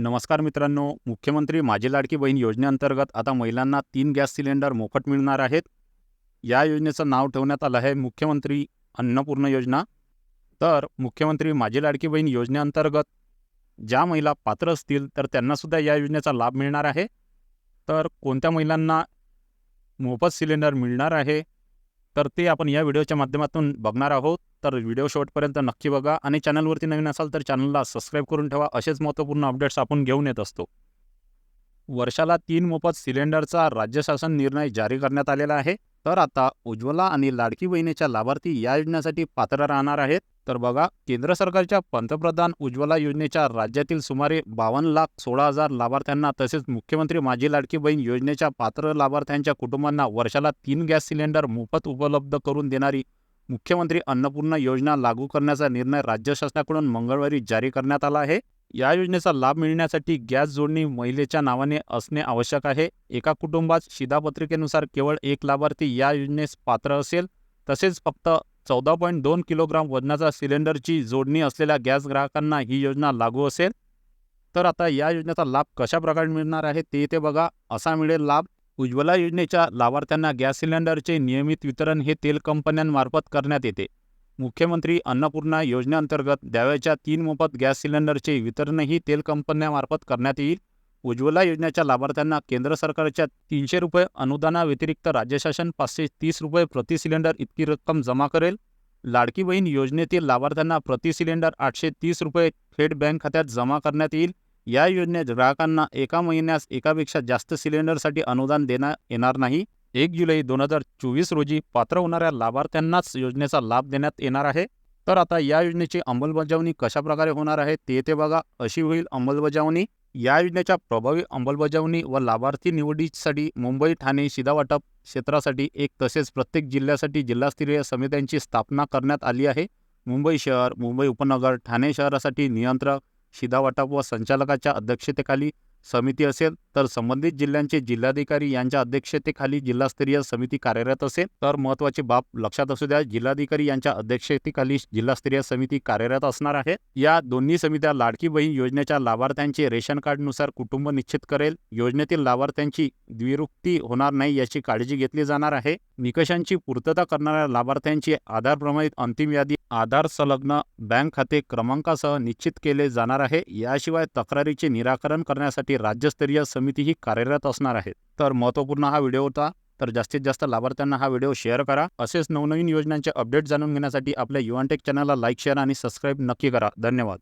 नमस्कार मित्रांनो मुख्यमंत्री माझी लाडकी बहीण योजनेअंतर्गत आता महिलांना तीन गॅस सिलेंडर मोफत मिळणार आहेत. या योजनेचं नाव ठेवण्यात आलं आहे मुख्यमंत्री अन्नपूर्ण योजना. तर मुख्यमंत्री माझी लाडकी बहीण योजनेअंतर्गत ज्या महिला पात्र असतील तर त्यांनासुद्धा या योजनेचा लाभ मिळणार आहे. तर कोणत्या महिलांना मोफत सिलेंडर मिळणार आहे? तर ते आपण या व्हिडिओच्या माध्यमातून बघणार आहोत. तर व्हिडिओ शेवटपर्यंत नक्की बघा आणि चॅनलवरती नवीन असाल तर चॅनलला सबस्क्राईब करून ठेवा. असेच महत्त्वपूर्ण अपडेट्स आपण घेऊन येत असतो. वर्षाला तीन मोफत सिलेंडरचा राज्य शासन निर्णय जारी करण्यात आलेला आहे. तर आता उज्ज्वला आणि लाडकी बहिणीच्या लाभार्थी या योजनेसाठी पात्र राहणार आहेत. तर बघा केंद्र सरकारच्या पंतप्रधान उज्ज्वला योजनेच्या राज्यातील सुमारे बावन्न लाख सोळा हजार लाभार्थ्यांना तसेच मुख्यमंत्री माझी लाडकी बहीण योजनेच्या पात्र लाभार्थ्यांच्या कुटुंबांना वर्षाला तीन गॅस सिलेंडर मोफत उपलब्ध करून देणारी मुख्यमंत्री अन्नपूर्णा योजना लागू करण्याचा निर्णय राज्य शासनाकडून मंगळवारी जारी करण्यात आला आहे. या योजनेचा लाभ मिळण्यासाठी गॅस जोडणी महिलेच्या नावाने असणे आवश्यक आहे. एका कुटुंबात शिधापत्रिकेनुसार केवळ एक लाभार्थी या योजनेस पात्र असेल. तसेच फक्त चौदा पॉईंट दोन किलोग्राम वजनाचा सिलेंडरची जोडणी असलेल्या गॅस ग्राहकांना ही योजना लागू असेल. तर आता या योजनेचा लाभ कशा प्रकारे मिळणार आहे ते इथे बघा. असा मिळेल लाभ उज्ज्वला योजनेच्या लाभार्थ्यांना गॅस सिलेंडरचे नियमित वितरण हे तेल कंपन्यांमार्फत करण्यात येते. मुख्यमंत्री अन्नपूर्णा योजनेअंतर्गत द्यावयाच्या तीन मोफत गॅस सिलेंडरचे वितरणही तेल कंपन्यामार्फत करण्यात येईल. उज्ज्वला योजनेच्या लाभार्थ्यांना केंद्र सरकारच्या तीनशे रुपये अनुदानाव्यतिरिक्त राज्य शासन पाचशे तीस रुपये प्रति सिलेंडर इतकी रक्कम जमा करेल. लाडकी बहीण योजनेतील लाभार्थ्यांना प्रति सिलेंडर आठशे तीस रुपये थेट बँक खात्यात जमा करण्यात येईल. या योजनेत ग्राहकांना एका महिन्यास एकापेक्षा जास्त सिलेंडरसाठी अनुदान देण्यात येणार नाही. एक जुलै दोन हजार चोवीस रोजी पात्र होणाऱ्या लाभार्थ्यांनाच योजनेचा लाभ देण्यात येणार आहे. तर आता या योजनेची अंमलबजावणी कशाप्रकारे होणार आहे ते ते बघा. अशी होईल अंमलबजावणी. या योजनेच्या प्रभावी अंमलबजावणी व लाभार्थी निवडीसाठी मुंबई ठाणे शिधावाटप क्षेत्रासाठी एक तसेच प्रत्येक जिल्ह्यासाठी जिल्हास्तरीय समित्यांची स्थापना करण्यात आली आहे. मुंबई शहर मुंबई उपनगर ठाणे शहरासाठी नियंत्रक शिधावाटप व संचालकाच्या अध्यक्षतेखाली समिती असेल तर संबंधित जिल्ह्यांचे जिल्हाधिकारी यांच्या अध्यक्षतेखाली जिल्हास्तरीय समिती कार्यरत असेल तर महत्त्वाची बाब लक्षात असू द्या जिल्हाधिकारी यांच्या अध्यक्षतेखाली जिल्हास्तरीय समिती कार्यरत असणार आहे. या दोन्ही समित्या लाडकी बहीण योजनेच्या लाभार्थ्यांचे रेशन कार्डनुसार कुटुंब निश्चित करेल. योजनेतील लाभार्थ्यांची द्विरुक्ती होणार नाही याची काळजी घेतली जाणार आहे. निकषांची पूर्तता करणाऱ्या लाभार्थ्यांची आधार प्रमाणित अंतिम यादी आधार संलग्न बँक खाते क्रमांकासह निश्चित केले जाणार आहे. याशिवाय तक्रारीचे निराकरण करण्यासाठी राज्यस्तरीय समितीही कार्यरत असणार आहे. तर महत्त्वपूर्ण हा व्हिडिओ होता तर जास्तीत जास्त लाभार्थ्यांना हा व्हिडिओ शेअर करा. असेच नवनवीन योजनांचे अपडेट जाणून घेण्यासाठी आपल्या युवानटेक चॅनलला लाईक शेअर आणि सबस्क्राईब नक्की करा. धन्यवाद.